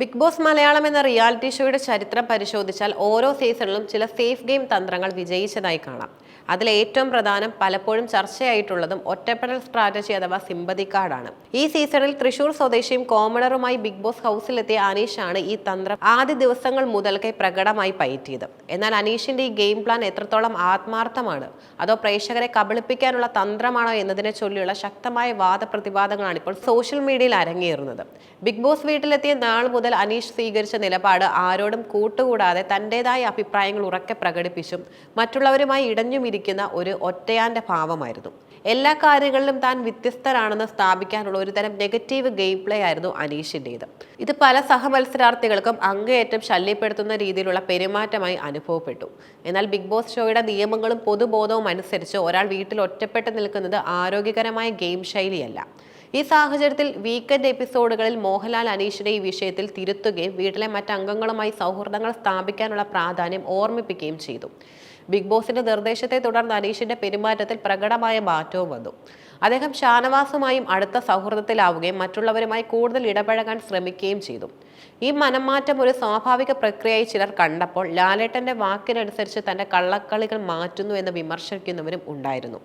Big boss Malayalam എന്ന reality ഷോയുടെ ചരിത്രം പരിശോധിച്ചാൽ ഓരോ സീസണിലും ചില സേഫ് ഗെയിം തന്ത്രങ്ങൾ വിജയിച്ചതായി കാണാം. അതിൽ ഏറ്റവും പ്രധാനം പലപ്പോഴും ചർച്ചയായിട്ടുള്ളതും ഒറ്റപ്പെടൽ സ്ട്രാറ്റജി അഥവാ സിമ്പതി കാർഡാണ്. ഈ സീസണിൽ തൃശൂർ സ്വദേശിയും കോമണറുമായി ബിഗ് ബോസ് ഹൗസിലെത്തിയ അനീഷാണ് ഈ തന്ത്രം ആദ്യ ദിവസങ്ങൾ മുതൽക്കേ പ്രകടമായി പയറ്റിയത്. എന്നാൽ അനീഷിന്റെ ഈ ഗെയിം പ്ലാൻ എത്രത്തോളം ആത്മാർത്ഥമാണ്? അതോ പ്രേക്ഷകരെ കബളിപ്പിക്കാനുള്ള തന്ത്രമാണോ എന്നതിനെ ചൊല്ലിയുള്ള ശക്തമായ വാദപ്രതിവാദങ്ങളാണ് ഇപ്പോൾ സോഷ്യൽ മീഡിയയിൽ അരങ്ങേറുന്നത്. ബിഗ് ബോസ് വീട്ടിലെത്തിയ നാൾ മുതൽ അനീഷ് സ്വീകരിച്ച നിലപാട് ആരോടും കൂട്ടുകൂടാതെ തന്റെതായ അഭിപ്രായങ്ങൾ ഉറക്കെ പ്രകടിപ്പിച്ചും മറ്റുള്ളവരുമായി ഇടഞ്ഞുമിരിക്കുന്ന ഒരു ഒറ്റയാന്റെ ഭാവമായിരുന്നു. എല്ലാ കാര്യങ്ങളിലും താൻ വ്യത്യസ്തരാണെന്ന് സ്ഥാപിക്കാനുള്ള ഒരു തരം നെഗറ്റീവ് ഗെയിം പ്ലേ ആയിരുന്നു അനീഷിന്റേത്. ഇത് പല സഹമത്സരാർത്ഥികൾക്കും അങ്ങേയറ്റം ശല്യപ്പെടുത്തുന്ന രീതിയിലുള്ള പെരുമാറ്റമായി അനുഭവപ്പെട്ടു. എന്നാൽ ബിഗ് ബോസ് ഷോയുടെ നിയമങ്ങളും പൊതുബോധവും അനുസരിച്ച് ഒരാൾ വീട്ടിൽ ഒറ്റപ്പെട്ട് നിൽക്കുന്നത് ആരോഗ്യകരമായ ഗെയിം ശൈലിയല്ല. ഈ സാഹചര്യത്തിൽ വീക്കെൻഡ് എപ്പിസോഡുകളിൽ മോഹൻലാൽ അനീഷിനെ ഈ വിഷയത്തിൽ തിരുത്തുകയും വീട്ടിലെ മറ്റംഗങ്ങളുമായി സൗഹൃദങ്ങൾ സ്ഥാപിക്കാനുള്ള പ്രാധാന്യം ഓർമ്മിപ്പിക്കുകയും ചെയ്തു. ബിഗ് ബോസിന്റെ നിർദ്ദേശത്തെ തുടർന്ന് അനീഷിന്റെ പെരുമാറ്റത്തിൽ പ്രകടമായ മാറ്റവും വന്നു. അദ്ദേഹം ഷാനവാസുമായും അടുത്ത സൗഹൃദത്തിലാവുകയും മറ്റുള്ളവരുമായി കൂടുതൽ ഇടപഴകാൻ ശ്രമിക്കുകയും ചെയ്തു. ഈ മനംമാറ്റം ഒരു സ്വാഭാവിക പ്രക്രിയയായി ചിലർ കണ്ടപ്പോൾ ലാലേട്ടന്റെ വാക്കിനനുസരിച്ച് തന്റെ കള്ളക്കളികൾ മാറ്റുന്നു എന്ന് വിമർശിക്കുന്നവരും ഉണ്ടായിരുന്നു.